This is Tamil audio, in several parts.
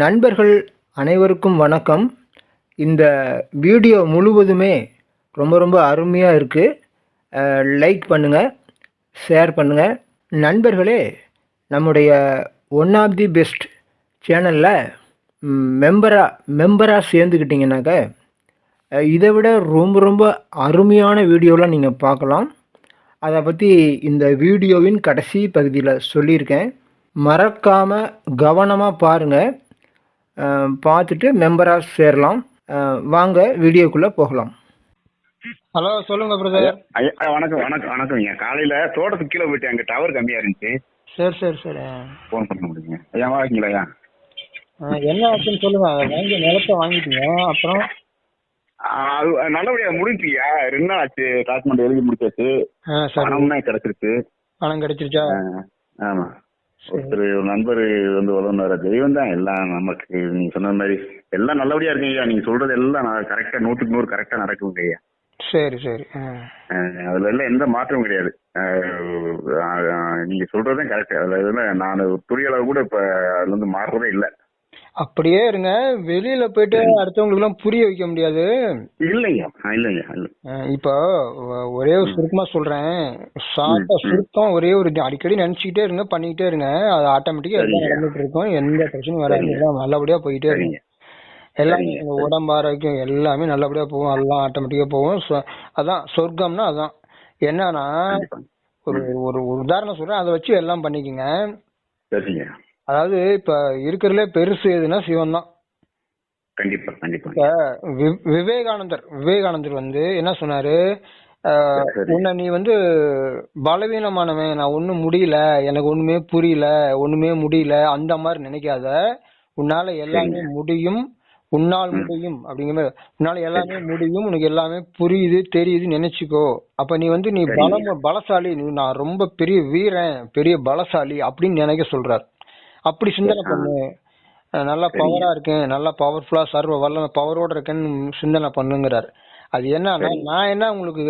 நண்பர்கள் அனைவருக்கும் வணக்கம். இந்த வீடியோ முழுவதுமே ரொம்ப ரொம்ப அருமையாக இருக்குது லைக் பண்ணுங்கள் ஷேர் பண்ணுங்கள் நண்பர்களே நம்முடைய ஒன் ஆஃப் தி பெஸ்ட் சேனலில் மெம்பராக மெம்பராக சேர்ந்துக்கிட்டிங்கனாக்க இதை விட ரொம்ப ரொம்ப அருமையான வீடியோலாம் நீங்கள் பார்க்கலாம். அதை பற்றி இந்த வீடியோவின் கடைசி பகுதியில் சொல்லியிருக்கேன். மறக்காமல் கவனமாக பாருங்கள் பார்த்துட்டு மெம்பராக சேரலாம். வாங்க வீடியோக்குள்ளே போகலாம். ஹலோ சொல்லுங்கள் பிரதர் ஐயா ஐயா, வணக்கம் வணக்கம் வணக்கம்ங்க காலையில தோட்டத்துக்கு கீழே போயிட்டு அங்க டவர் கம்மியா இருந்துச்சு. சரி சரி சரி. ஃபோன் பண்ண முடியுங்க. ஐயா வாங்கிங்களா ஐயா? என்ன ஆச்சுன்னு சொல்லுங்கள் அதை வாங்கி நிலத்தை வாங்கிட்டீங்க. அப்புறம்? அது நல்லபடியா முடிஞ்சுயா ரெண்டு நாள் ஆச்சு. டாக்குமெண்ட் எழுதி முடிச்சாச்சு. பணம்னா கிடைச்சிருச்சு. பணம் கிடைச்சிருச்சா? ஆமா. ஒருத்தர் ஒரு நண்பர் வந்து உதவுனாரு தெய்வம் தான். எல்லாம் நமக்கு நீங்க சொன்ன மாதிரி எல்லாம் நல்லபடியா இருக்குங்க ஐயா நீங்க சொல்றது எல்லாம் கரெக்டா நூற்றுக்கு நூறு கரெக்டா நடக்குங்க ஐயா சரி சரி. அதுல எல்லாம் எந்த மாற்றமும் கிடையாது. நீங்க சொல்றதுதான் கரெக்ட் அதுல நான் துணியளவு கூட இப்ப அதுல இருந்து மாறுறதே இல்லை. அப்படியே இருங்க. வெளியில போயிட்டு அடுத்தவங்களுக்கு எல்லாம் புரிய வைக்க முடியாது. இல்லைங்க இல்லைங்க இப்போ ஒரே ஒரு சுருக்கமா சொல்றேன். ஷார்ட்டா சுருக்கம் ஒரே ஒரு. அடிக்கடி நினைச்சுக்கிட்டே இருங்க பண்ணிக்கிட்டே இருங்க. அது ஆட்டோமேட்டிக்கா எல்லாம். நடந்துட்டு இருக்கும். எந்த பிரச்சனையும் வராது. எல்லாம் நல்லபடியா போயிட்டே சரிங்க. எல்லாமே உடம்பு ஆரோக்கியம் எல்லாமே நல்லபடியா போகும். எல்லாம் ஆட்டோமேட்டிக்கா போகும். அதான் சொர்க்கம்னா அதான். என்னன்னா ஒரு ஒரு ஒரு உதாரணம் சொல்றேன். அதை வச்சு எல்லாம் பண்ணிக்கங்க. சரிங்க. அதாவது இப்ப இருக்கிறதுல பெருசு எதுன்னா சிவன் தான் கண்டிப்பா கண்டிப்பா. இப்ப வி- விவேகானந்தர் விவேகானந்தர் வந்து என்ன சொன்னாரு? சரி. உன்னை நீ வந்து பலவீனமானவன். நான் ஒண்ணும் முடியல. எனக்கு ஒண்ணுமே புரியல. ஒண்ணுமே முடியல. அந்த மாதிரி நினைக்காத. உன்னால எல்லாமே முடியும். உன்னால் முடியும். அப்படிங்கிற மாதிரி. உன்னால எல்லாமே முடியும். உனக்கு எல்லாமே புரியுது தெரியுது நினைச்சுக்கோ. அப்ப நீ வந்து நீ பலம் பலசாலி. நீ நான் ரொம்ப பெரிய வீரன். பெரிய பலசாலி அப்படின்னு நினைக்க சொல்றார். அப்படி சிந்தனை பண்ணு. நல்லா பவரா இருக்கேன் நல்லா பவர்ஃபுல்லா சர்வ வல்ல பவரோட இருக்கேன்னு சிந்தனை பண்ணுங்கிறார். அது என்னன்னா நான் என்ன உங்களுக்கு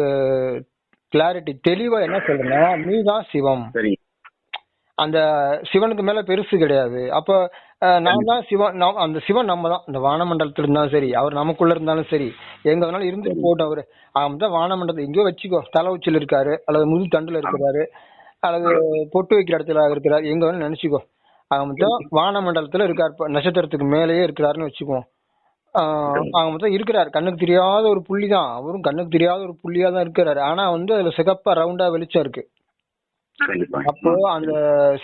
கிளாரிட்டி தெளிவா என்ன சொல்றேன்னா நீ தான் சிவம் அந்த சிவனுக்கு மேல பெருசு கிடையாது. அப்ப நான் தான் சிவன் அந்த சிவன் நம்ம தான். இந்த வானமண்டலத்துல இருந்தாலும் சரி அவர் நமக்குள்ள இருந்தாலும் சரி எங்க வேணாலும் இருந்துட்டு போட்டோம் அவரு. அவன் தான் வானமண்டலத்தை எங்கேயோ வச்சுக்கோ தலை உச்சில இருக்காரு அல்லது முது தண்டுல இருக்கிறாரு அல்லது பொட்டு வைக்கிற இடத்துல இருக்கிறாரு எங்க வேணாலும் நினைச்சுக்கோ. அவன் தான் வானமண்டலத்துல இருக்காரு. நட்சத்திரத்துக்கு மேலேயே இருக்கிறாருன்னு வச்சுக்குவோம். அவங்க மொத்தம் இருக்கிறாரு. கண்ணுக்கு தெரியாத ஒரு புள்ளி தான் அவரும் கண்ணுக்கு தெரியாத ஒரு புள்ளியா தான் இருக்கிறாரு. ஆனா வந்து அதுல சிகப்பா ரவுண்டா வெளிச்சம் இருக்கு. அப்போ அந்த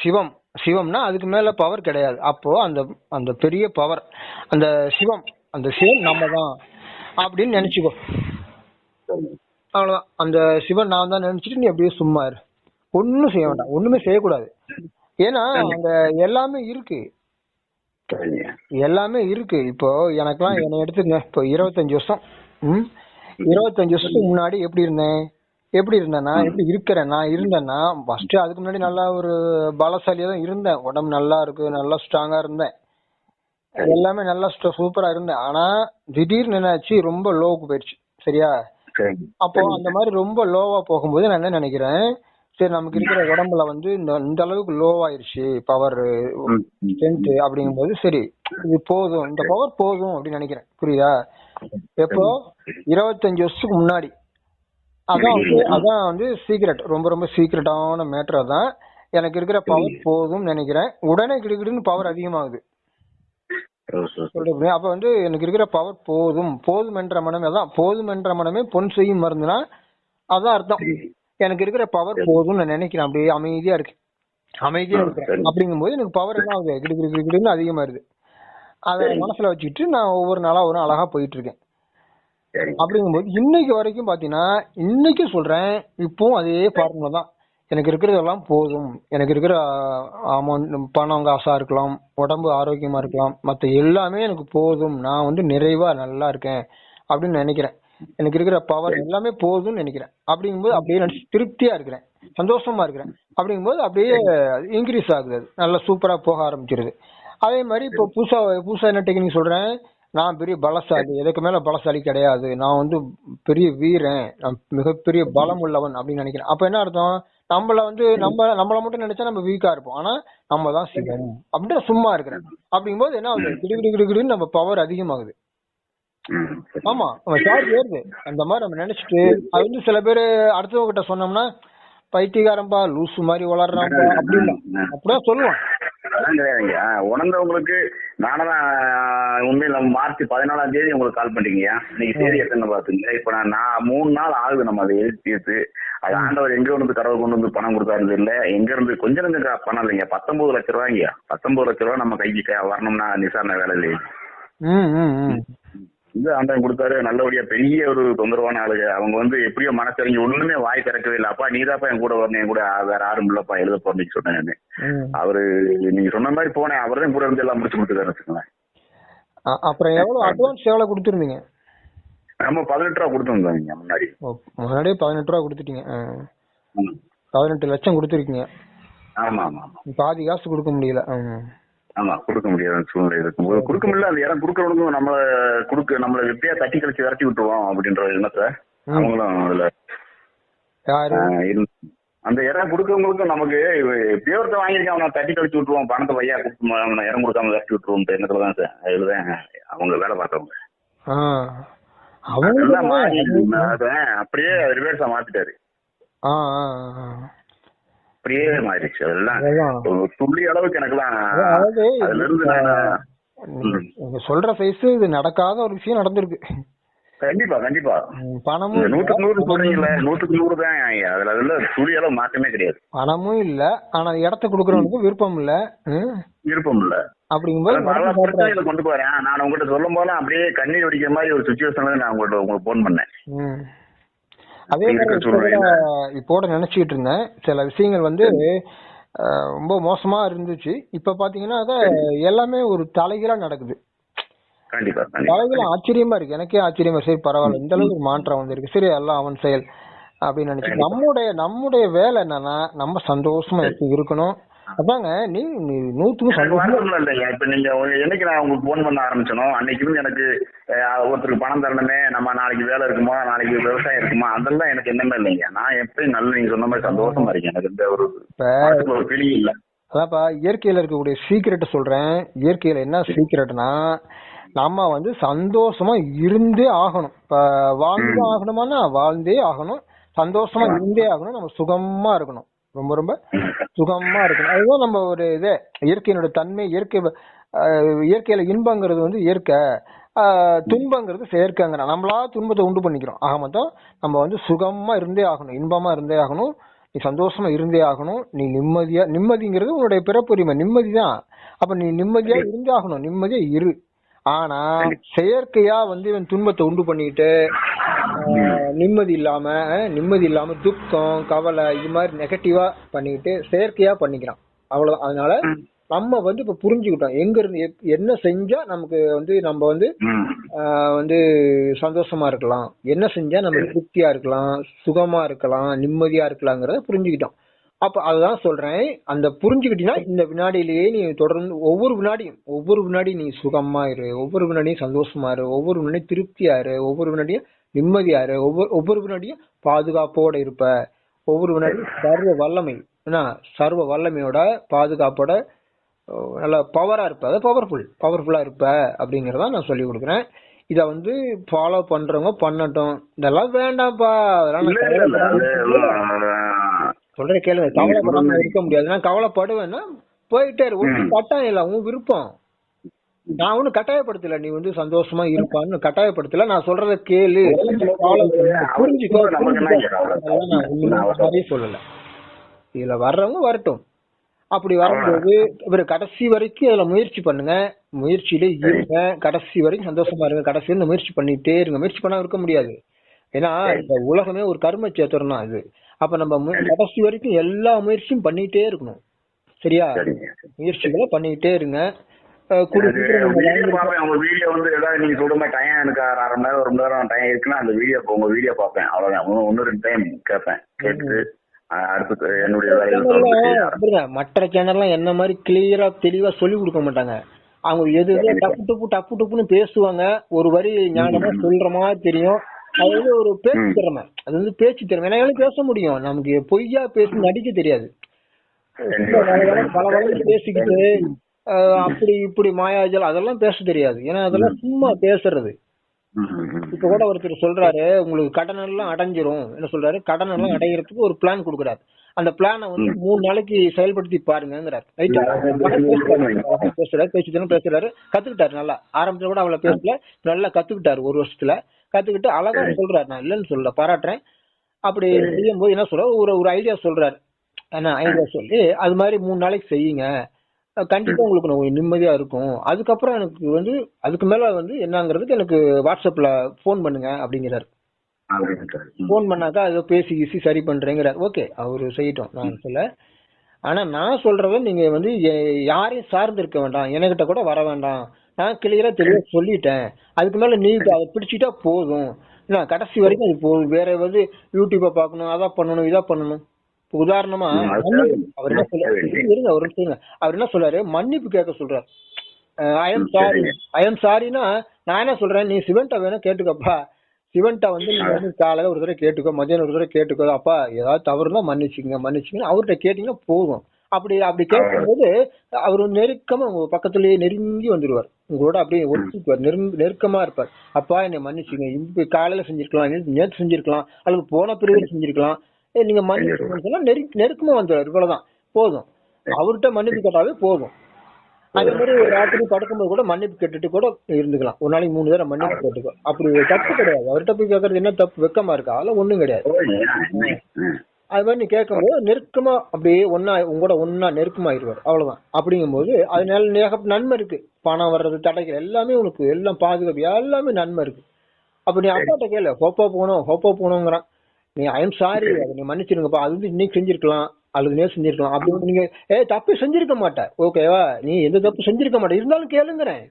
சிவம் சிவம்னா அதுக்கு மேல பவர் கிடையாது. அப்போ அந்த அந்த பெரிய பவர் அந்த சிவம் அந்த சிவம் நம்ம தான் அப்படின்னு நினைச்சுக்கோ. அவ்வளவுதான். அந்த சிவன் நான் தான் நினைச்சிட்டு நீ அப்படியே சும்மா இரு. ஒண்ணும் செய்ய வேண்டாம். ஒண்ணுமே செய்யக்கூடாது. ஏன்னா அங்க எல்லாமே இருக்கு. எல்லாமே இருக்கு. இப்போ எனக்கெல்லாம் என்னை எடுத்துங்க இப்போ இருபத்தஞ்சு வருஷம் ம்? இருபத்தஞ்சு வருஷத்துக்கு முன்னாடி எப்படி இருந்தேன்? எப்படி இருந்தேன்னா எப்படி இருக்கிறேன்? நான் இருந்தேன்னா ஃபர்ஸ்ட் அதுக்கு முன்னாடி நல்லா ஒரு பலசாலியா தான் இருந்தேன். உடம்பு நல்லா இருக்கு நல்லா ஸ்ட்ராங்கா இருந்தேன். எல்லாமே நல்லா சூப்பரா இருந்தேன். ஆனா திடீர்னு என்னாச்சு? ரொம்ப லோவுக்கு போயிடுச்சு. சரியா? அப்போ அந்த மாதிரி ரொம்ப லோவா போகும்போது நான் என்ன நினைக்கிறேன்? சரி நமக்கு இருக்கிற உடம்புல வந்து இந்த இந்த அளவுக்கு லோவாயிருச்சு பவர் ம், ம். ஸ்ட்ரென்த் அப்படிங்கும்போது சரி இது போதும் இந்த பவர் போதும் அப்படின்னு நினைக்கிறேன். புரியுதா? எப்போ? இருபத்தஞ்சு வருஷத்துக்கு முன்னாடி. அதான் வந்து அதான் வந்து சீக்ரெட் ரொம்ப ரொம்ப சீக்ரெட்டான மேட்டர் தான் எனக்கு இருக்கிற பவர் போதும்னு நினைக்கிறேன். உடனே கிடுகிடுன்னு பவர் அதிகமாகுது. அப்ப வந்து எனக்கு இருக்கிற பவர் போதும். போதும் என்ற மனமே அதான் போதும் என்ற மனமே பொன் செய்யும் மருந்துனா அதான் அர்த்தம். எனக்கு இருக்கிற பவர் போதும்னு நான் நினைக்கிறேன். அப்படியே அமைதியா இருக்கு. அமைதியா இருக்கிறேன் அப்படிங்கும்போது எனக்கு பவர் என்ன ஆகுது. கிடு கிடு கிடு கிடுன்னு அதிகமாயிருது அதை மனசுல வச்சுக்கிட்டு நான் ஒவ்வொரு நாளா ஒரு அழகா போயிட்டு இருக்கேன். அப்படிங்கும்போது இன்னைக்கு வரைக்கும் பாத்தீங்கன்னா இன்னைக்கும் சொல்றேன் இப்பவும் அதே ஃபார்முலா தான். எனக்கு இருக்கிறதெல்லாம் போதும். எனக்கு இருக்கிற அமௌண்ட் பணம் காசா இருக்கலாம். உடம்பு ஆரோக்கியமா இருக்கலாம். மத்த எல்லாமே எனக்கு போதும். நான் வந்து நிறைவா நல்லா இருக்கேன். அப்படின்னு நினைக்கிறேன். எனக்கு இருக்கிற பவர் எல்லாமே போதும்னு நினைக்கிறேன். அப்படிங்கும்போது அப்படியே நான் திருப்தியா இருக்கிறேன். சந்தோஷமா இருக்கிறேன். அப்படிங்கும்போது அப்படியே இன்க்ரீஸ் ஆகுது அது. நல்லா சூப்பரா போக ஆரம்பிச்சிருது. அதே மாதிரி இப்போ புதுசா புதுசா என்ன டெக்னிக் சொல்றேன்? நான் பெரிய பலசாலி. எதுக்கு மேல பலசாலி கிடையாது. நான் வந்து பெரிய வீரன். நான் மிகப்பெரிய பலம் உள்ளவன் அப்படின்னு நினைக்கிறேன். அப்ப என்ன அர்த்தம்? நம்மள வந்து நம்ம நம்மள மட்டும் நினைச்சா நம்ம வீக்கா இருப்போம். ஆனா நம்ம தான் சிவம் அப்படின்ட்டு சும்மா இருக்கிறேன். அப்படிங்கும்போது என்ன ஆகுது? கிடு கிடு கிடு கிடுன்னு நம்ம பவர் அதிகமாகுது. ஆமா நம்ம சார்ஜ் ஏறுது. அந்த மாதிரி நம்ம நினைச்சிட்டு அது வந்து சில பேர் அடுத்தவங்க கிட்ட சொன்னோம்னா பைத்தியக்காரன்பா லூசு மாதிரி வளர்றான்பா அப்படின்னு. அப்படிதான் சொல்லுவான். உணர்ந்தவங்களுக்கு நானதான் உண்மையில மார்ச் பதினாலாம் தேதி உங்களுக்கு கால் பண்ணிட்டீங்கய்யா இன்னைக்கு தேதி எத்தனை பாத்துங்க. இப்ப நான் மூணு நாள் ஆகுது நம்ம அதை எழுதி தீர்த்து அது ஆண்டவர் எங்க இருந்து கடவுள் கொண்டு வந்து பணம் கொடுத்தாரு இல்ல எங்க இருந்து கொஞ்சம் கொஞ்சம் பணம் இல்லைங்க. பத்தொன்பது லட்ச ரூபாய்ங்க. பத்தொன்பது லட்ச ரூபாய் நம்ம கைக்கு வரணும்னா நிசாரணை வேலை இல்லையே. இது ஆண்டவன் கொடுத்தாரு. நல்லபடியா பெரிய ஒரு தொந்தரவான ஆளுங்க அவங்க வந்து எப்படியோ மனசறிஞ்சு ஒண்ணுமே வாய் திறக்கவே இல்லை. அப்பா நீதாப்பா என் கூட வரணும் என் கூட வேற யாரும் இல்லப்பா எழுத போறேன்னு சொன்னேன். அவரு நீங்க சொன்ன மாதிரி போனேன். அவர் தான் கூட இருந்து எல்லாம் முடிச்சு கொடுத்துருக்காரு வச்சுக்கோங்களேன். அப்புறம் எவ்வளவு அட்வான்ஸ் எவ்வளவு கொடுத்துருந்தீங்க? நம்ம பதினெட்டு ரூபா கொடுத்துருந்தோம் முன்னாடி. முன்னாடியே பதினெட்டு ரூபா கொடுத்துட்டீங்க. பதினெட்டு லட்சம் கொடுத்துருக்கீங்க. ஆமா ஆமா பாதி காசு கொடுக்க முடியல. ஆமா கொடுக்க முடியாத சூழ்நிலை இருக்கும்போது கொடுக்க முடியல அந்த இடம் கொடுக்கறவனுக்கும் நம்மள கொடுக்க நம்மள எப்படியா தட்டி கழிச்சு விரட்டி விட்டுருவோம் அப்படின்ற எண்ணத்தை. அவங்களும் அதுல அந்த இடம் கொடுக்கறவங்களுக்கும் நமக்கு எப்படியோ ஒருத்தன் வாங்கியிருக்கான் அவனை தட்டி கழிச்சு விட்டுருவோம் பணத்தை வையா கொடுத்து அவனை இடம் கொடுக்காம விரட்டி விட்டுருவோம் எண்ணத்துல தான் சார் அதுலதான் அவங்க வேலை பார்த்தவங்க. அப்படியே ரிவர்ஸா மாத்திட்டாரு. அப்படியே மாறிடுச்சு அதெல்லாம் துள்ளி அளவுக்கு எனக்குலாம் அதுல இருந்து நீங்க சொல்ற சைஸ் இது நடக்காத ஒரு விஷயம் நடந்திருக்கு. கண்டிப்பா கண்டிப்பா. பணமும் நூத்துக்கு நூறு சொல்றீங்கல்ல நூத்துக்கு நூறு தான். அதுல அதுல துளி அளவு மாற்றமே கிடையாது. பணமும் இல்ல. ஆனா இடத்த குடுக்கறவனுக்கு விருப்பம் இல்ல. விருப்பம் இல்ல. அப்படிங்கும்போது பல கொண்டு போறேன். நான் உங்ககிட்ட சொல்லும் போது அப்படியே கண்ணீர் வடிக்கிற மாதிரி ஒரு சுச்சுவேஷன்ல நான் உங்கள்ட்ட உங்களுக்கு போன் பண்ணேன். அதே மாதிரி. இப்போட நினைச்சுக்கிட்டு இருந்தேன் சில விஷயங்கள் வந்து ரொம்ப மோசமா இருந்துச்சு. இப்ப பாத்தீங்கன்னா அத எல்லாமே ஒரு தலைகீழா நடக்குது. தலைகீழ ஆச்சரியமா இருக்கு. எனக்கே ஆச்சரியமா சரி பரவாயில்ல. இந்த அளவுக்கு ஒரு மாற்றம் வந்திருக்கு. சரி எல்லாம் அவன் செயல் அப்படின்னு நினைச்சு. நம்முடைய நம்முடைய வேலை என்னன்னா நம்ம சந்தோஷமா இருக்கணும். அதாங்க நீ நூத்துக்கு சந்தோஷமா இல்லையா இப்ப நீங்க என்னைக்கு நான் உங்களுக்கு போன் பண்ண ஆரம்பிச்சனோ அன்னைக்கு எனக்கு ஒருத்தருக்கு பணம் தரணுமே நம்ம நாளைக்கு வேலை இருக்குமா நாளைக்கு விவசாயம் இருக்குமா அதெல்லாம் எனக்கு என்னமே இல்லைங்க. நான் எப்பயும் நல்ல நீங்க சொன்ன மாதிரி சந்தோஷமா இருக்கேன். எனக்கு ஒரு ஒரு ஃபீலிங் இல்ல. அதான்ப்பா இயற்கையில இருக்கக்கூடிய சீக்கிரட் சொல்றேன். இயற்கையில என்ன சீக்கிரட்னா நம்ம வந்து சந்தோஷமா இருந்தே ஆகணும். இப்ப வாழ்ந்து ஆகணுமானா வாழ்ந்தே ஆகணும். சந்தோஷமா இருந்தே ஆகணும். நம்ம சுகமா இருக்கணும். ரொம்ப ரொம்ப சுகமா இருக்கணும். அதுதான் நம்ம ஒரு இது. இயற்கையினோட தன்மை இயற்கை இயற்கையில இன்பங்கிறது வந்து இயற்கை. துன்பங்கிறது செயற்கைங்கிறான் நம்மளா துன்பத்தை உண்டு பண்ணிக்கிறோம். ஆக மொத்தம் நம்ம வந்து சுகமா இருந்தே ஆகணும். இன்பமா இருந்தே ஆகணும். நீ சந்தோஷமா இருந்தே ஆகணும். நீ நிம்மதியா நிம்மதிங்கிறது உன்னுடைய பிறப்புரிமை. நிம்மதி தான் அப்ப நீ நிம்மதியா இருந்தே ஆகணும். நிம்மதியா இரு. ஆனா செயற்கையா வந்து இவன் துன்பத்தை உண்டு பண்ணிட்டு ஆஹ், நிம்மதி இல்லாம நிம்மதி இல்லாம துக்கம் கவலை இது மாதிரி நெகட்டிவா பண்ணிட்டு செயற்கையா பண்ணிக்கிறான். அவ்வளவுதான். அதனால நம்ம வந்து இப்ப புரிஞ்சுக்கிட்டோம். எங்க இருந்து என்ன செஞ்சா நமக்கு வந்து நம்ம வந்து வந்து சந்தோஷமா இருக்கலாம். என்ன செஞ்சா நம்ம திருப்தியா இருக்கலாம் சுகமா இருக்கலாம் நிம்மதியா இருக்கலாங்கிறத புரிஞ்சுக்கிட்டோம். அப்ப அதுதான் சொல்றேன். அந்த புரிஞ்சுக்கிட்டீங்கன்னா இந்த வினாடியிலேயே நீ தொடர்ந்து ஒவ்வொரு வினாடியும் ஒவ்வொரு வினாடியும் நீ சுகமா இரு ஒவ்வொரு வினாடியும் சந்தோஷமா இரு ஒவ்வொரு வினாடியும் திருப்தியா இரு ஒவ்வொரு வினாடியும் நிம்மதியா இரு. ஒவ்வொரு ஒவ்வொரு வினாடியும் பாதுகாப்போட இருப்ப. ஒவ்வொரு வினாடியும் சர்வ வல்லமை. என்ன சர்வ வல்லமையோட பாதுகாப்போட நல்ல பவரா இருப்ப. அதாவது பவர்ஃபுல் பவர்ஃபுல்லா இருப்ப அப்படிங்கறத நான் சொல்லி கொடுக்குறேன். இத வந்து ஃபாலோ பண்றவங்க பண்ணட்டும். இதெல்லாம் வேண்டாம்ப்பா. அதெல்லாம் இல்ல நான் இல்ல இல்ல அது கவலைப்படாம எல்லாம் சொல்ற கேளுங்க. கவலைப்படாம இருக்க முடியாது. நான் கவலைப்படுவேன்னா போயிட்டே இரு. ஒன்றும் கட்டாயம் இல்ல. உன் விருப்பம். நான் ஒன்னும் கட்டாயப்படுத்தல. நீ வந்து சந்தோஷமா இருப்பான்னு கட்டாயப்படுத்தல. நான் சொல்றத கேளு. பண்ணு, புரிஞ்சுக்கோ நான் சொல்லல. இதுல வர்றவங்க வரட்டும். அப்படி வரும்போது இவர் கடைசி வரைக்கும் இதுல முயற்சி பண்ணுங்க. முயற்சியிலே இருங்க. கடைசி வரைக்கும் சந்தோஷமா இருங்க. கடைசி வரைக்கும் முயற்சி பண்ணிட்டே இருங்க. முயற்சி பண்ணாம இருக்க முடியாது. ஏன்னா இந்த உலகமே ஒரு கர்ம சேத்திரம் தான் இது அப்ப நம்ம கடைசி வரைக்கும் எல்லா முயற்சியும் பண்ணிட்டே இருக்கணும். சரியா? முயற்சிகளை பண்ணிட்டே இருங்க. நம்ம வீடியோ வந்து ஏதாவது நீங்க சொல்ற மாதிரி டைம் எனக்கு அரை மணி நேரம் ஒரு மணி நேரம் டைம் இருக்குன்னா அந்த வீடியோ உங்க வீடியோ பார்ப்பேன் அவ்வளவுதான். ஒன்னு ரெண்டு டைம் கேட்பேன். அஹ், அடுத்து என்னுடைய மற்ற சேனல்லாம் என்ன மாதிரி கிளியரா தெளிவா சொல்லி கொடுக்க மாட்டாங்க. அவங்க எது எதோ டப்பு டப்பு டப்பு டப்புன்னு பேசுவாங்க. ஒரு வரி ஞானமா சொல்ற மாதிரி தெரியும். அது வந்து ஒரு பேச்சு திறமை. அது வந்து பேச்சு திறமை. என்னால பேச முடியும். நமக்கு பொய்யா பேசி நடிக்க தெரியாது. பேசிக்கிட்டு அப்படி இப்படி மாயாஜல் அதெல்லாம் பேச தெரியாது. ஏன்னா அதெல்லாம் சும்மா பேசுறது. இப்ப கூட ஒருத்தர் சொல்றாரு உங்களுக்கு கடன் எல்லாம் அடைஞ்சிரும். என்ன சொல்றாரு? கடன் எல்லாம் அடைகிறதுக்கு ஒரு பிளான் கொடுக்குறாரு. அந்த பிளானை வந்து மூணு நாளைக்கு செயல்படுத்தி பாருங்கிறாரு பேசுறாரு. தினம் பேசுறாரு கத்துக்கிட்டாரு நல்லா. ஆரம்பத்துல கூட அவளை பேசல. நல்லா கத்துக்கிட்டாரு ஒரு வருஷத்துல. கத்துக்கிட்டு அழகா சொல்றாரு. நான் இல்லைன்னு சொல்லல பாராட்டுறேன். அப்படி செய்யும் போது என்ன சொல்ற ஒரு ஒரு ஐடியா சொல்றாரு. என்ன ஐடியா சொல்லி அது மாதிரி மூணு நாளைக்கு செய்யுங்க. கண்டிப்பா உங்களுக்கு நிம்மதியா இருக்கும். அதுக்கப்புறம் எனக்கு வந்து அதுக்கு மேல வந்து என்னங்கிறதுக்கு எனக்கு வாட்ஸ்அப்ல ஃபோன் பண்ணுங்க அப்படிங்கிறாரு. ஃபோன் பண்ணாக்கா அதை பேசி கீசி சரி பண்றேங்கிறார். ஓகே அவரு செய்யட்டும் நான் சொல்ல. ஆனா நான் சொல்றத நீங்க வந்து யாரையும் சார்ந்து இருக்க வேண்டாம். என்கிட்ட கூட வர வேண்டாம். நான் கிளியரா தெளிவா சொல்லிட்டேன். அதுக்கு மேல நீ அதை பிடிச்சிட்டா போதும். கடைசி வரைக்கும் அது போதும். வேற வந்து யூடியூப்ப பார்க்கணும் அதை பண்ணணும் இதா பண்ணணும். உதாரணமா. அவர் என்ன சொல்ல தேவை. இருங்க ஒரு நிமிஷம் இருங்க. அவர் என்ன சொல்றாரு? மன்னிப்பு கேட்க சொல்றாரு. ஐ எம் ம், சாரி சரிங்க. ஐ எம் சாரினா நான் என்ன சொல்றேன்? நீ சிவன்ட்ட வேணா கேட்டுக்கப்பா. சிவன்ட்ட வந்து நீங்க வந்து காலையில ஒரு தடவை கேட்டுக்கோ மதியானம் ஒரு தடவை கேட்டுக்கோ. அப்பா ஏதாவது தவறுனா மன்னிச்சுங்க மன்னிச்சுங்க அவர்கிட்ட கேட்டீங்கன்னா போதும். அப்படி அப்படி கேட்கும்போது அவர் நெருக்கமா உங்க பக்கத்துலயே நெருங்கி வந்துருவார். உங்களோட அப்படியே ஒட்டிக்குவார் நெருங்க நெருக்கமா இருப்பார். அப்பா என்னை மன்னிச்சுங்க. இப்ப காலையில செஞ்சிருக்கலாம் நேத்து செஞ்சிருக்கலாம் அல்லது போன பிரிவில் செஞ்சிருக்கலாம். நீங்க சொன்னா நெருக் நெருக்கமா வந்துருவார் இவ்வளவுதான். போதும். அவர்கிட்ட மன்னிப்பு கேட்டாவே போதும். அதே மாதிரி ஒரு ராத்திரி படுக்கும்போது கூட மன்னிப்பு கேட்டுட்டு கூட இருந்துக்கலாம். ஒரு நாளைக்கு மூணு தடவை மன்னிப்பு கேட்டுக்கோ. அப்படி தப்பு கிடையாது. அவர்கிட்ட போய் கேட்கறது என்ன தப்பு? வெக்கமா இருக்கா? அதெல்லாம் ஒண்ணும் கிடையாது. அது மாதிரி நீ கேட்கும்போது நெருக்கமா அப்படியே ஒன்னா உங்களோட ஒன்னா நெருக்கமாயிருவார். அவ்வளவுதான். அப்படிங்கும்போது அதனால ஏகப்பட்ட நன்மை இருக்கு. பணம் வர்றது தடைகள் எல்லாமே உனக்கு எல்லாம் பாதுகாப்பு எல்லாமே நன்மை இருக்கு. அப்ப நீ அப்பாட்ட கேளு. ஹோப்பா போகணும் ஹோப்பா போகணுங்கிறான். நீ ஐம் சாரி அதை நீ மன்னிச்சிருங்கப்பா அது வந்து இன்னைக்கு செஞ்சிருக்கலாம். அல்லது நேர் செஞ்சிருக்கலாம். அப்படி நீங்க ஏ தப்பு செஞ்சிருக்க மாட்ட ஓகேவா நீ எந்த தப்பு செஞ்சிருக்க மாட்ட இருந்தாலும் கேளுங்கிறேன்.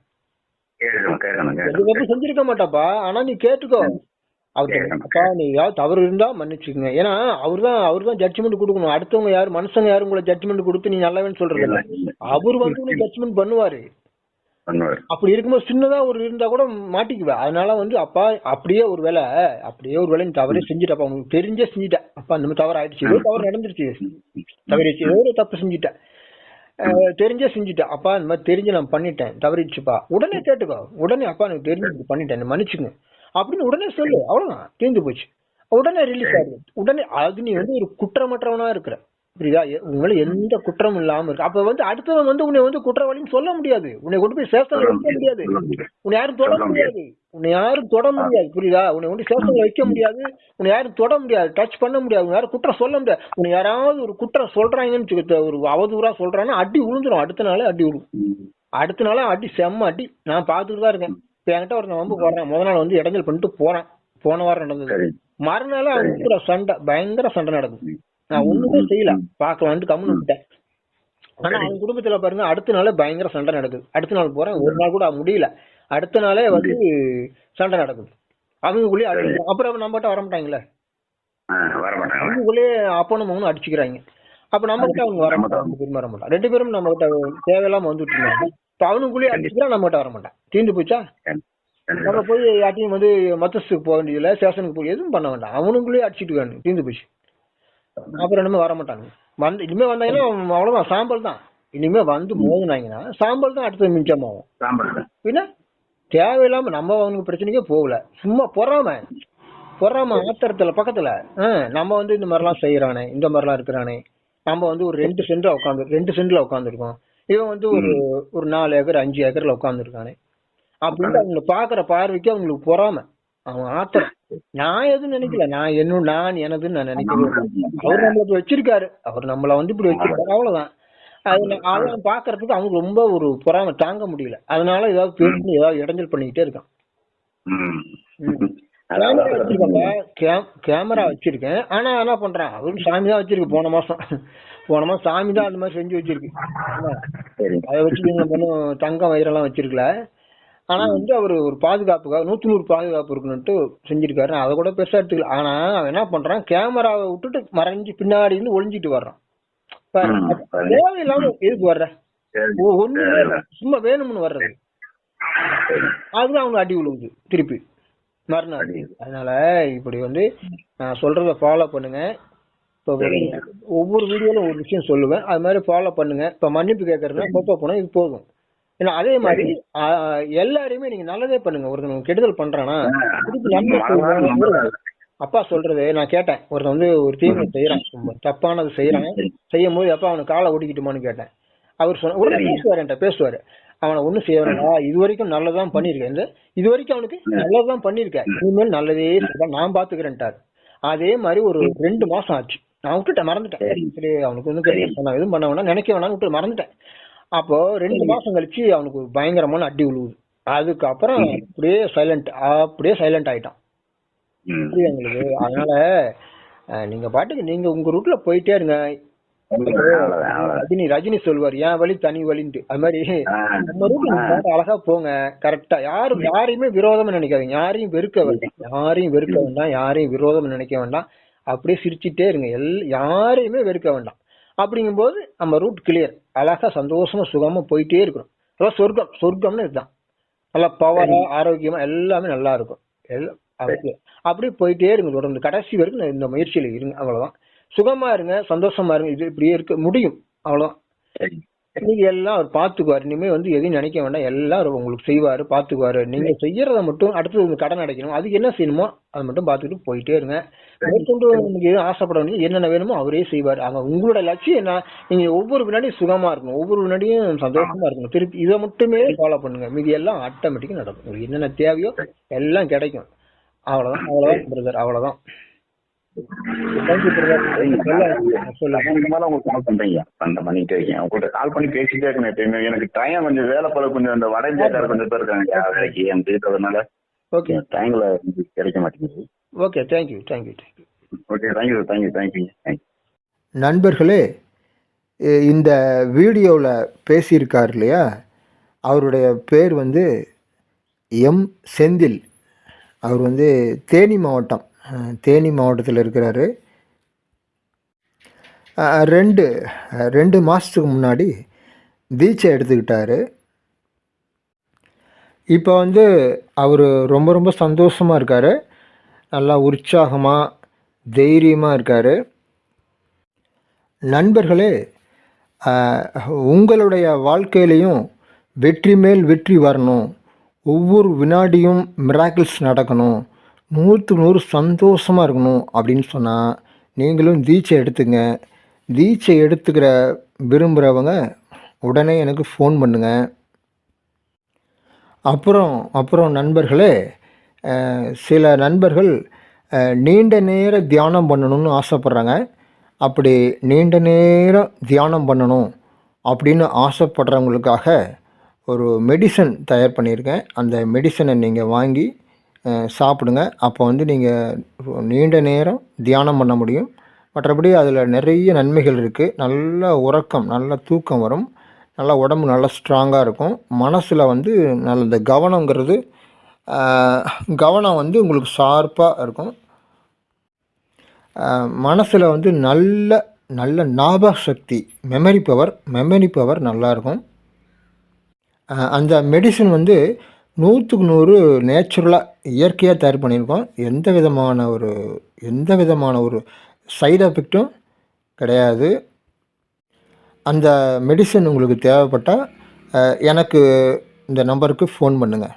எந்த. தப்பு செஞ்சிருக்க மாட்டாப்பா ஆனா நீ கேட்டுக்கோ. கேட்கணும். அப்பா நீ ஏதாவது தவறு இருந்தா மன்னிச்சுக்கங்க. ஏன்னா அவர்தான் அவர்தான் ஜட்ஜ்மெண்ட் கொடுக்கணும். அடுத்தவங்க யாரு மனுஷங்க யாரும் உங்களை ஜட்ஜ்மெண்ட் கொடுத்து நீ நல்லவன்னு சொல்றது அவர் வந்து ஜட்ஜ்மெண்ட் பண்ணுவார். அப்படி இருக்கும்போது சின்னதா ஒரு இருந்தா கூட மாட்டிக்குவேன். அதனால வந்து அப்பா அப்படியே ஒரு வேலை அப்படியே ஒரு வேலை தவறே செஞ்சுட்டப்பா உங்களுக்கு தெரிஞ்சே செஞ்சுட்ட. அப்பா இந்த மாதிரி தவறு ஆயிடுச்சு ஏதோ தவறு நடந்துருச்சு. தவறிடுச்சு. ஏதோ ஒரு தப்பு செஞ்சுட்டேன் தெரிஞ்சே செஞ்சுட்டேன் அப்பா இந்த மாதிரி தெரிஞ்சு நான் பண்ணிட்டேன். தவறிடுச்சுப்பா. உடனே கேட்டுக்கோ. உடனே அப்பா எனக்கு தெரிஞ்சு பண்ணிட்டேன். மன்னிச்சுங்க அப்படின்னு உடனே சொல்லு. அவ்வளவுதான். தீர்ந்து போச்சு. உடனே ரிலீஸ் ஆகுது உடனே அது நீ வந்து ஒரு குற்றமற்றவனா இருக்கிற. புரியுதா? உங்களை எந்த குற்றமும் இல்லாம இருக்கு. அப்ப வந்து அடுத்தவன் வந்து உன்னை வந்து குற்றவாளின்னு சொல்ல முடியாது. உன்னை கொண்டு போய் சேஷன்ல வைக்க முடியாது. உன்னை யாரும் தொட முடியாது. உன்னை யாரும் தொட முடியாது. புரியுதா? உன்னை வந்து சேஷன்ல வைக்க முடியாது. உன்னை யாரும் தொட முடியாது. டச் பண்ண முடியாது. உன்னை யாரும் குற்றம் சொல்ல முடியாது. உன்னை யாராவது ஒரு குற்றம் சொல்றாங்கன்னு ஒரு அவதூறா சொல்றாங்கன்னா அடி விழுந்துரும் அடுத்த நாளே அடி விழும். அடுத்த நாளே அடி செம்ம அடி. நான் பார்த்துட்டு தான் இருக்கேன். இப்ப என்கிட்ட ஒருத்தன் வம்பு போடுறேன் முத நாள் வந்து இடைஞ்சல் பண்ணிட்டு போறேன். போன வாரம் நடந்தது. மறுநாள் கூட சண்டை. பயங்கர சண்டை நடக்குது. நான் ஒண்ணுமே செய்யல. பாக்கலான்ட்டு கம்முன்னு விட்டேன் ஆனா அவன் குடும்பத்துல பாருங்க அடுத்த நாளே பயங்கர சண்டை நடக்குது. அடுத்த நாள் போறேன் ஒரு நாள் கூட முடியல. அடுத்த நாளே வந்து சண்டை நடக்குது. அடிச்சுக்கிறாங்க. அப்புறம் நம்மகிட்ட வர மாட்டாங்களே ஆ, வர மாட்டாங்க. அவங்களுக்குள்ளேயே அப்பனும் மகனும் அடிச்சுக்கிறாங்க. அப்ப நம்ம கிட்ட அவங்க வர மாட்டாங்க பேரும் வர மாட்டாங்க ரெண்டு பேரும் நம்ம கிட்ட தேவையில்லாம வந்துட்டு இருந்தாங்க இப்ப அவனுக்குள்ளேயே அடிச்சுக்கிறான் நம்ம கிட்ட வர மாட்டான் தீர்ந்து போச்சா. நம்ம போய் யார்ட்டையும் வந்து மத்தஸுக்கு போக வேண்டியதில்ல ஸ்டேஷனுக்கு போய் எதுவும் பண்ண வேண்டாம். அவனுக்குள்ளேயே அடிச்சிட்டு வேணும் தீர்ந்து போச்சு. அப்புறம் இனிமே வர மாட்டாங்க வந்து இனிமே வந்தாங்கன்னா அவ்வளவுதான் சாம்பல் தான். இனிமே வந்து மோதினாங்கன்னா சாம்பல் தான் அடுத்தது மிச்சமாகும். பின்ன தேவையில்லாம நம்ம அவனுக்கு பிரச்சனைக்கே போகல. சும்மா பொறாம. பொறாம ஆத்திரத்துல பக்கத்துல. நம்ம வந்து இந்த மாதிரிலாம் செய்யறானே இந்த மாதிரிலாம் இருக்கிறானே. நம்ம வந்து ஒரு ரெண்டு சென்ட்ல உட்காந்து ரெண்டு சென்ட்ல உட்காந்துருக்கோம். இவன் வந்து ஒரு ஒரு நாலு ஏக்கர் அஞ்சு ஏக்கர்ல உட்காந்துருக்கானே. அப்படின்ட்டு அவங்களை பாக்குற பார்வைக்கு அவங்களுக்கு பொறாம. அவன் ஆத்திரம். நான் எதுவும் நினைக்கல. நான் என்ன நான் எனதுன்னு நான் நினைக்கவே இல்லை. அவர் நம்மள இப்படி வச்சிருக்காரு. அவர் நம்மள வந்து இப்படி வச்சிருக்காரு. அவ்வளவுதான். அது அதெல்லாம் பாக்குறதுக்கு அவனுக்கு ரொம்ப ஒரு பொறாம. தாங்க முடியல. அதனால ஏதாவது பேசி ஏதாவது இடைஞ்சல் பண்ணிக்கிட்டே இருக்கான். கேமரா வச்சிருக்கேன். ஆனா என்ன பண்றான்? அவரும் சாமி தான் வச்சிருக்கு போன மாசம். போன மாசம் சாமி தான் அந்த மாதிரி செஞ்சு வச்சிருக்கு. அதை வச்சு நம்ம ஒன்றும் தங்கம் வயிறெல்லாம் வச்சிருக்கல. ஆனா வந்து அவர் ஒரு பாதுகாப்புக்காக நூத்தி நூறு பாதுகாப்பு இருக்குன்னுட்டு செஞ்சிருக்காரு. அதை கூட பெருசா எடுத்துக்கல. ஆனா அவன் என்ன பண்றான்? கேமராவை விட்டுட்டு மறைஞ்சு பின்னாடி இருந்து ஒளிஞ்சிட்டு வர்றான். தேவையில்லாம எதுக்கு வர்ற? சரி. ஒ- ஒண்ணுமே இல்ல. சும்மா வேணும்னு வர்றது. அதுதான் அவங்க அடி விழுவுது திருப்பி. மறுநாள். அதனால இப்படி வந்து நான் சொல்றத ஃபாலோ பண்ணுங்க. இப்போ. ஒவ்வொரு வீடியோல ஒரு விஷயம் சொல்லுவேன். அது மாதிரி ஃபாலோ பண்ணுங்க. இப்போ மன்னிப்பு கேட்கறதுனா கோப்பா போனா இது போதும். அதே மாதிரி எல்லாரையுமே நீங்க நல்லதே பண்ணுங்க. ஒருத்தன் கெடுதல் பண்றானா. அப்பா சொல்றது நான் கேட்டேன். ஒருத்தன் வந்து ஒரு தீமை செய்யறான் தப்பானது செய்யறான் செய்யும் போது அப்பா அவனுக்கு காலை ஓடிக்கிட்டுமான்னு கேட்டேன். அவர் சொன்ன உடனே. பேசுவார் என்கிட்ட பேசுவாரு. அவனை ஒண்ணும் செய்ய வேணாம் இது வரைக்கும் நல்லதான் பண்ணிருக்கேன் இந்த இது வரைக்கும் அவனுக்கு நல்லதான் பண்ணிருக்கேன் இனிமேல் நல்லதே நான் பாத்துக்கிறேன்ட்டாரு. அதே மாதிரி ஒரு ரெண்டு மாசம் ஆச்சு. நான் விட்டுட்டேன் மறந்துட்டேன். சரி. அவனுக்கு வந்து எதுவும் பண்ண வேணாம். நினைக்க வேணாம்னு விட்டு மறந்துட்டேன். அப்போ ரெண்டு மாசம் கழிச்சு அவனுக்கு பயங்கரமான அடி விழுவுது அதுக்கப்புறம் அப்படியே சைலண்ட் அப்படியே சைலண்ட் ஆயிட்டான். புரியுது உங்களுக்கு? அதனால நீங்க பாட்டுக்கு நீங்க உங்க ரூட்ல போயிட்டே இருங்க. ரஜினி ரஜினி சொல்வார் என் வழி தனி வழின்ட்டு. அது மாதிரி நம்ம ரூட்ல அழகா போங்க. கரெக்டா யாரும் யாரையுமே விரோதமா நினைக்காதீங்க. யாரையும் வெறுக்க வேண்டாம் யாரையும் வெறுக்க வேண்டாம். யாரையும் விரோதம் நினைக்க வேண்டாம். அப்படியே சிரிச்சிட்டே இருங்க. எல் யாரையுமே வெறுக்க வேண்டாம். அப்படிங்கும்போது நம்ம ரூட் கிளியர் அழகா சந்தோஷமா சுகமா போயிட்டே இருக்கிறோம் அதான் சொர்க்கம் சொர்க்கம்னு இதுதான். நல்லா பவரா ஆரோக்கியமா எல்லாமே நல்லா இருக்கும். எல்லாம் அப்படியே அப்படியே போயிட்டே இருங்க. தொடர்ந்து கடைசி வரைக்கும் இந்த முயற்சியில இருங்க. அவ்வளவுதான். சுகமா இருங்க சந்தோஷமா இருங்க. இது இப்படியே இருக்க முடியும். அவ்வளவுதான். நீங்க எல்லாம் அவர் பாத்துக்குவாரு. இனிமே வந்து எதையும் நினைக்க வேண்டாம். அவர் உங்களுக்கு செய்வாரு பாத்துக்குவாரு. நீங்க செய்யறத மட்டும் அடுத்தது இந்த கடன் அடைக்கணும். அதுக்கு என்ன செய்யணுமோ அதை மட்டும் பாத்துக்கிட்டு போயிட்டே இருங்க. மேற்கொண்டு நீங்க எதுவும் ஆசைப்பட வேண்டியது என்னென்ன வேணுமோ அவரே செய்வார். அங்க உங்களோட லட்சியம் என்ன? நீங்க ஒவ்வொரு வினாடியும் சுகமா இருக்கணும். ஒவ்வொரு வினாடியும் சந்தோஷமா இருக்கணும். திருப்பி இதை மட்டுமே ஃபாலோ பண்ணுங்க. மீதி எல்லாம் ஆட்டோமேட்டிக்கா நடக்கும். உங்களுக்கு என்னென்ன தேவையோ எல்லாம் கிடைக்கும். அவ்வளவுதான். அவ்வளவுதான் பிரதர் அவ்வளவுதான். பண்ணிட்டே இருக்கேன் உங்கள்கிட்ட கால் பண்ணி பேசிட்டே இருக்கணும் எப்பயுமே எனக்கு டைம் கொஞ்சம் வேலை போல கொஞ்சம் இந்த வட இந்தியாக்கார கொஞ்சம் பேர் இருக்காங்க வேலைக்கு இருக்கிறதுனால ஓகே டைம்ல கிடைக்க மாட்டேங்குது okay thank you thank you thank you okay thank you thank you thank you thank you நண்பர்களே இந்த வீடியோவில் பேசியிருக்கார் இல்லையா? அவருடைய பேர் வந்து எம் செந்தில். அவர் வந்து தேனி மாவட்டம். தேனி மாவட்டத்தில் இருக்கிறாரு. ரெண்டு ரெண்டு மாதத்துக்கு முன்னாடி தீட்சை எடுத்துக்கிட்டார். இப்போ வந்து அவர் ரொம்ப ரொம்ப சந்தோஷமாக இருக்கார். நல்லா உற்சாகமாக தைரியமாக இருக்கார். நண்பர்களே உங்களுடைய வாழ்க்கையிலையும் வெற்றி மேல் வெற்றி வரணும். ஒவ்வொரு வினாடியும் மிராக்கிள்ஸ் நடக்கணும். நூற்றுக்கு நூறு சந்தோஷமாக இருக்கணும் அப்படின்னு சொன்னால் நீங்களும் தீட்சை எடுத்துங்க. தீட்சை எடுத்துக்கிற விரும்புகிறவங்க உடனே எனக்கு ஃபோன் பண்ணுங்கள் அப்புறம் அப்புறம் நண்பர்களே சில நண்பர்கள் நீண்ட நேர தியானம் பண்ணணும்னு ஆசைப்பட்றாங்க. அப்படி நீண்ட நேரம் தியானம் பண்ணணும் அப்படின்னு ஆசைப்படுறவங்களுக்காக ஒரு மெடிசன் தயார் பண்ணியிருக்கேன். அந்த மெடிசனை நீங்கள் வாங்கி சாப்பிடுங்க. அப்போ வந்து நீங்கள் நீண்ட நேரம் தியானம் பண்ண முடியும். மற்றபடி அதில் நிறைய நன்மைகள் இருக்குது நல்ல உறக்கம் நல்ல தூக்கம் வரும். நல்லா உடம்பு நல்லா ஸ்ட்ராங்காக இருக்கும். மனசில் வந்து நல்ல இந்த கவனங்கிறது கவனம் வந்து உங்களுக்கு ஷார்ப்பாக இருக்கும். மனசில் வந்து நல்ல நல்ல ஞாபக சக்தி. மெமரி பவர் மெமரி பவர் நல்லாயிருக்கும் அந்த மெடிசன் வந்து நூற்றுக்கு நூறு நேச்சுரலாக இயற்கையாக தயார் பண்ணியிருக்கோம். எந்த விதமான ஒரு எந்த விதமான ஒரு சைடு எஃபெக்ட்டும் கிடையாது. அந்த மெடிசன் உங்களுக்கு தேவைப்பட்டால் எனக்கு இந்த நம்பருக்கு ஃபோன் பண்ணுங்கள்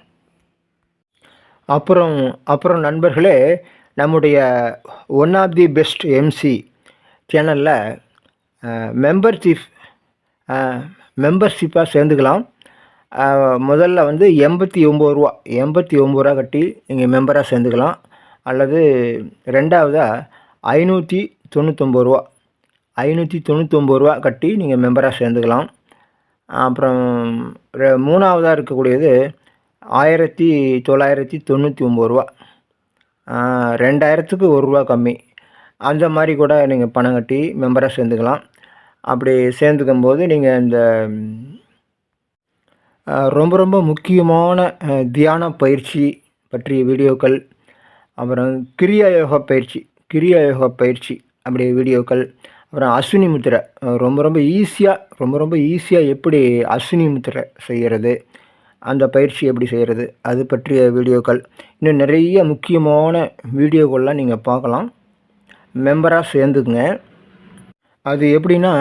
அப்புறம் அப்புறம் நண்பர்களே நம்முடைய one of the best MC சேனலில் மெம்பர்ஷிப் மெம்பர்ஷிப்பாக சேர்ந்துக்கலாம். முதல்ல வந்து எண்பத்தி ஒம்பது ரூபா எண்பத்தி ஒம்பது ரூபா கட்டி நீங்கள் மெம்பராக சேர்ந்துக்கலாம். அல்லது ரெண்டாவதாக ஐநூற்றி தொண்ணூத்தொம்பது ரூபா ஐநூற்றி தொண்ணூத்தொம்பது ரூபா கட்டி நீங்கள் மெம்பராக சேர்ந்துக்கலாம். அப்புறம் ரெ- மூணாவதாக இருக்கக்கூடியது ஆயிரத்தி தொள்ளாயிரத்தி தொண்ணூற்றி ஒம்பது ரூபா ரெண்டாயிரத்துக்கு ஒரு ரூபா கம்மி. அந்த மாதிரி கூட நீங்கள் பணம் கட்டி மெம்பராக சேர்ந்துக்கலாம். அப்படி சேர்ந்துக்கும் போது நீங்கள் இந்த ரொம்ப ரொம்ப முக்கியமான தியான பயிற்சி பற்றிய வீடியோக்கள் அப்புறம் கிரியா யோகா பயிற்சி கிரியா யோகா பயிற்சி அப்படி வீடியோக்கள் அப்புறம் அஸ்வினி முத்திரை ரொம்ப ரொம்ப ஈஸியாக ரொம்ப ரொம்ப ஈஸியாக எப்படி அஸ்வினி முத்திரை செய்கிறது அந்த பயிற்சி எப்படி செய்கிறது அது பற்றிய வீடியோக்கள். இன்னும் நிறைய முக்கியமான வீடியோக்கள்லாம் நீங்கள் பார்க்கலாம். மெம்பராக சேர்ந்துக்குங்க. அது எப்படின்னா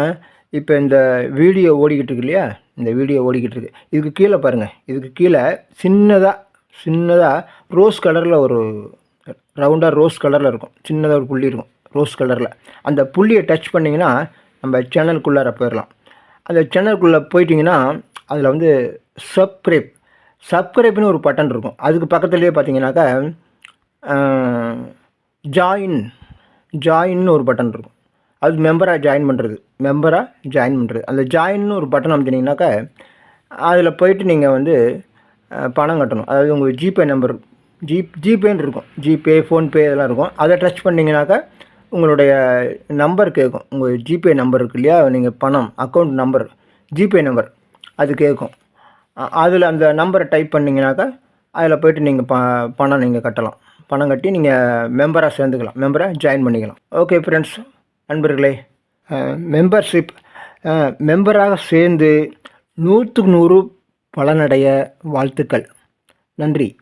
இப்போ இந்த வீடியோ ஓடிக்கிட்டு இருக்கு இல்லையா? இந்த வீடியோ ஓடிக்கிட்டு இருக்குது இதுக்கு கீழே பாருங்கள் இதுக்கு கீழே சின்னதாக சின்னதாக ரோஸ் கலரில் ஒரு ரவுண்டாக ரோஸ் கலரில் இருக்கும். சின்னதாக ஒரு புள்ளி இருக்கும் ரோஸ் கலரில் அந்த புள்ளியை டச் பண்ணிங்கன்னா நம்ம சேனலுக்குள்ளார போயிடலாம் அந்த சேனலுக்குள்ளே போயிட்டிங்கன்னா அதில் வந்து சப்ஸ்கிரைப் சப்ஸ்கிரைப்னு ஒரு பட்டன் இருக்கும். அதுக்கு பக்கத்துலேயே பார்த்தீங்கன்னாக்கா ஜாயின் ஜாயின்னு ஒரு பட்டன் இருக்கும். அது மெம்பராக ஜாயின் பண்ணுறது மெம்பராக ஜாயின் பண்ணுறது அந்த ஜாயின்னு ஒரு பட்டன் அமுத்தினீங்கனாக்கா அதில் போயிட்டு நீங்கள் வந்து பணம் கட்டணும். அதாவது உங்கள் ஜிபே நம்பர் ஜி ஜிபேன்னு இருக்கும். ஜிபே ஃபோன்பே இதெல்லாம் இருக்கும். அதை டச் பண்ணிங்கனாக்கா உங்களுடைய நம்பர் கேட்கும் உங்கள் ஜிபே நம்பர் இருக்கு இல்லையா? நீங்கள் பணம் அக்கௌண்ட் நம்பர் ஜிபே நம்பர் அது கேட்கும் அதில் அந்த நம்பரை டைப் பண்ணிங்கனாக்கா அதில் போயிட்டு நீங்கள் ப பணம் நீங்கள் கட்டலாம். பணம் கட்டி நீங்கள் மெம்பராக சேர்ந்துக்கலாம். மெம்பராக ஜாயின் பண்ணிக்கலாம். ஓகே ஃப்ரெண்ட்ஸ் நண்பர்களே மெம்பர்ஷிப் மெம்பராக சேர்ந்து நூற்றுக்கு நூறு பலனடைய வாழ்த்துக்கள். நன்றி.